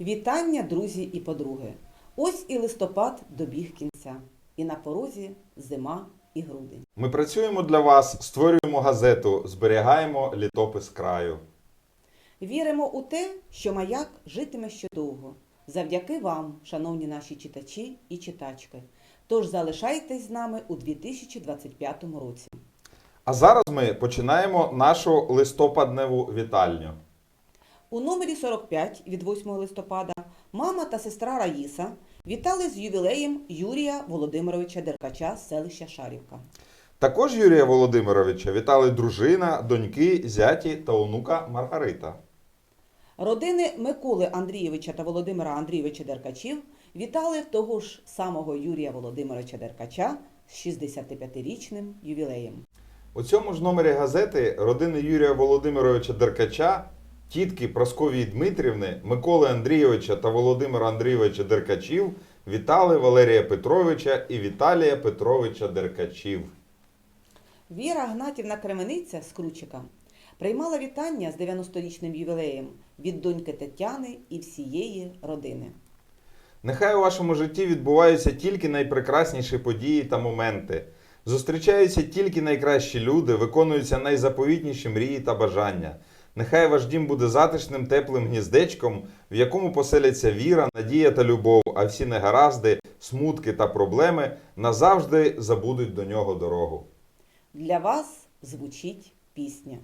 Вітання, друзі і подруги! Ось і листопад добіг кінця, і на порозі зима і грудень. Ми працюємо для вас, створюємо газету, зберігаємо літопис краю. Віримо у те, що маяк житиме ще довго. Завдяки вам, шановні наші читачі і читачки. Тож залишайтесь з нами у 2025 році. А зараз ми починаємо нашу листопадневу вітальню. У номері 45 від 8 листопада мама та сестра Раїса вітали з ювілеєм Юрія Володимировича Деркача з селища Шарівка. Також Юрія Володимировича вітали дружина, доньки, зяті та онука Маргарита. Родини Миколи Андрійовича та Володимира Андрійовича Деркачів вітали того ж самого Юрія Володимировича Деркача з 65-річним ювілеєм. У цьому ж номері газети родини Юрія Володимировича Деркача, тітки Просковії Дмитрівни, Миколи Андрійовича та Володимира Андрійовича Деркачів вітали Валерія Петровича і Віталія Петровича Деркачів. Віра Гнатівна Кремениця з Кручика приймала вітання з 90-річним ювілеєм від доньки Тетяни і всієї родини. Нехай у вашому житті відбуваються тільки найпрекрасніші події та моменти. Зустрічаються тільки найкращі люди, виконуються найзаповітніші мрії та бажання. Нехай ваш дім буде затишним теплим гніздечком, в якому поселяться віра, надія та любов, а всі негаразди, смутки та проблеми назавжди забудуть до нього дорогу. Для вас звучить пісня.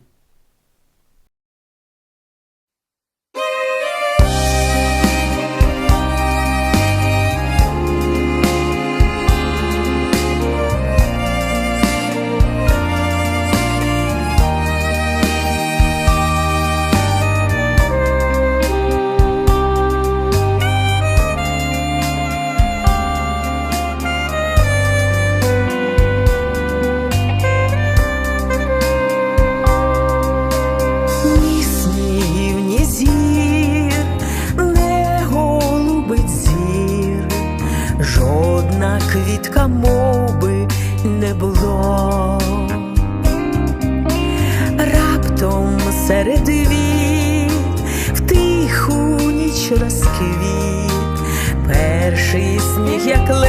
Серед віт в тиху ніч розквіт, перший сніг, як лебедя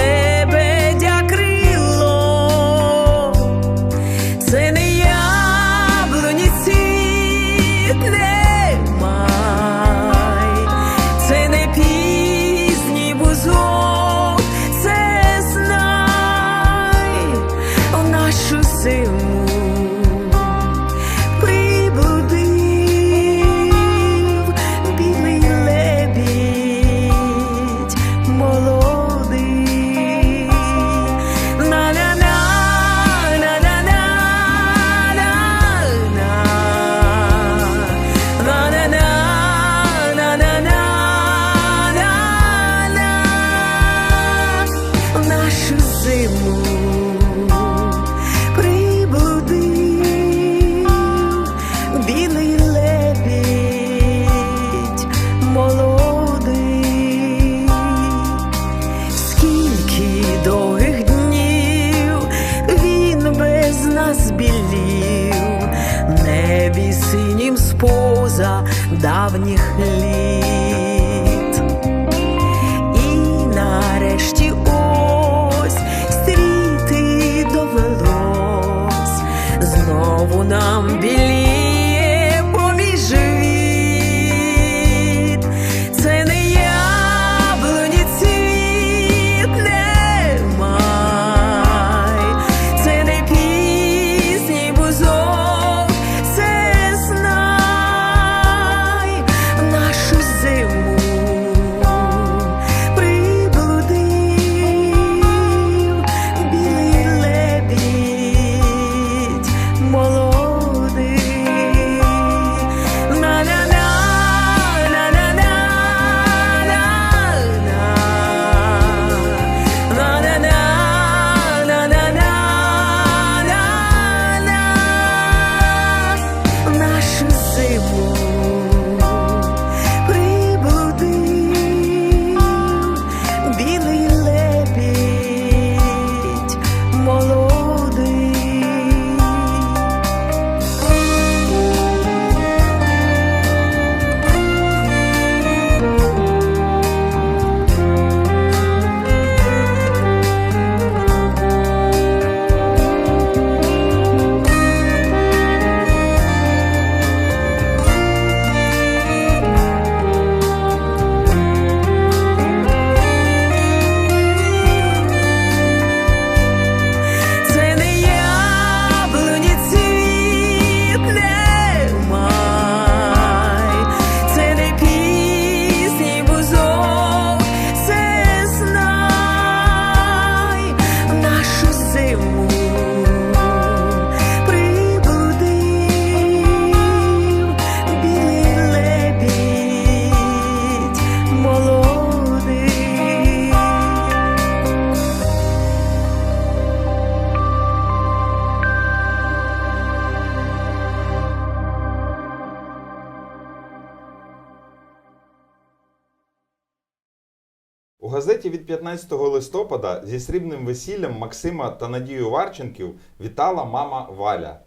газеті від 15 листопада зі срібним весіллям Максима та Надію Варченків вітала мама Валя.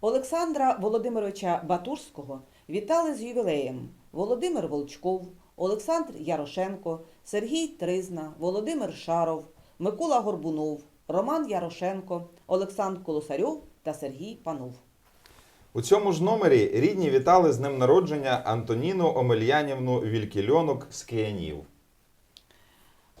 Олександра Володимировича Батурського вітали з ювілеєм Володимир Волчков, Олександр Ярошенко, Сергій Тризна, Володимир Шаров, Микола Горбунов, Роман Ярошенко, Олександр Колосарьов та Сергій Панов. У цьому ж номері рідні вітали з днем народження Антоніну Омельянівну Вількільонок з Киянів.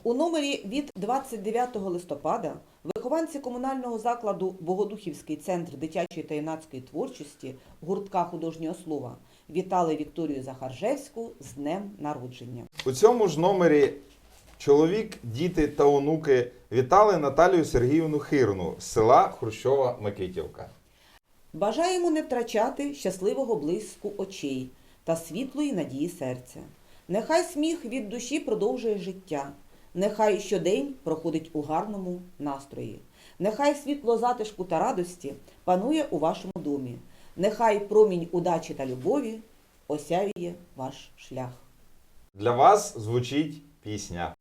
У номері від 29 листопада вихованці комунального закладу Богодухівський центр дитячої та юнацької творчості гуртка художнього слова вітали Вікторію Захаржевську з днем народження. У цьому ж номері чоловік, діти та онуки вітали Наталію Сергіївну Хирну з села Хрущова Микитівка. Бажаємо не втрачати щасливого блиску очей та світлої надії серця. Нехай сміх від душі продовжує життя, нехай щодень проходить у гарному настрої. Нехай світло затишку та радості панує у вашому домі. Нехай промінь удачі та любові осяює ваш шлях. Для вас звучить пісня.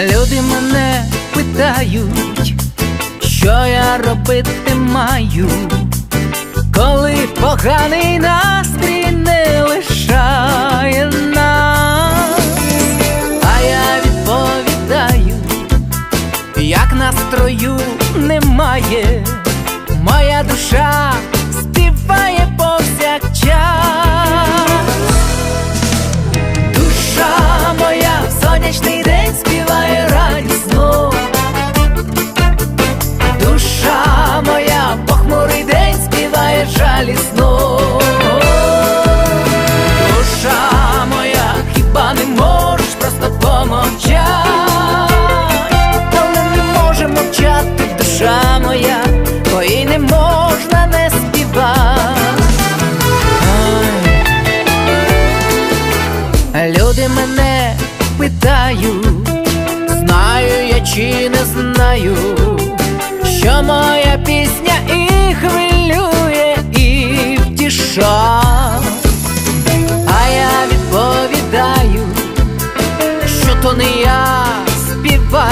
Люди мене питають, що я робити маю, коли поганий настрій не лишає нас, а я відповідаю, як настрою немає, моя душа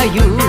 you.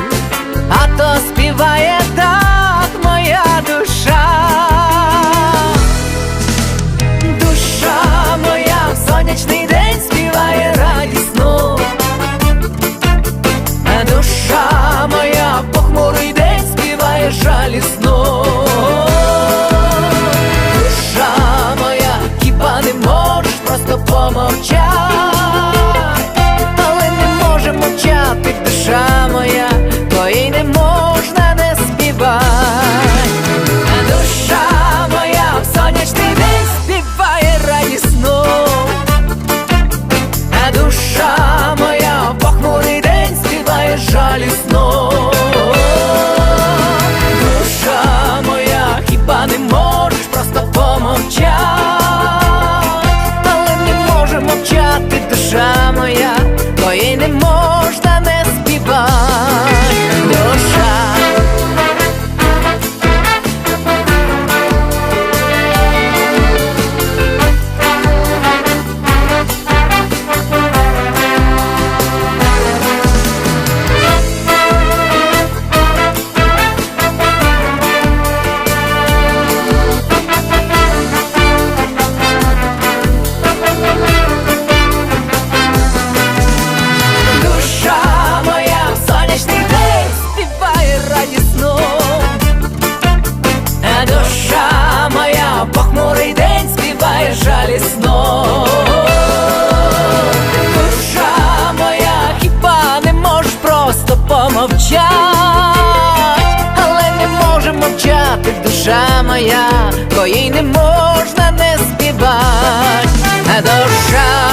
Співає жалісно. Душа моя, хіба не можеш просто помовчать, але не може мовчати душа моя, бо їй не можна не співати. А душа.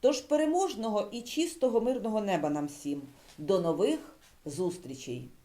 Тож переможного і чистого мирного неба нам всім. До нових зустрічей!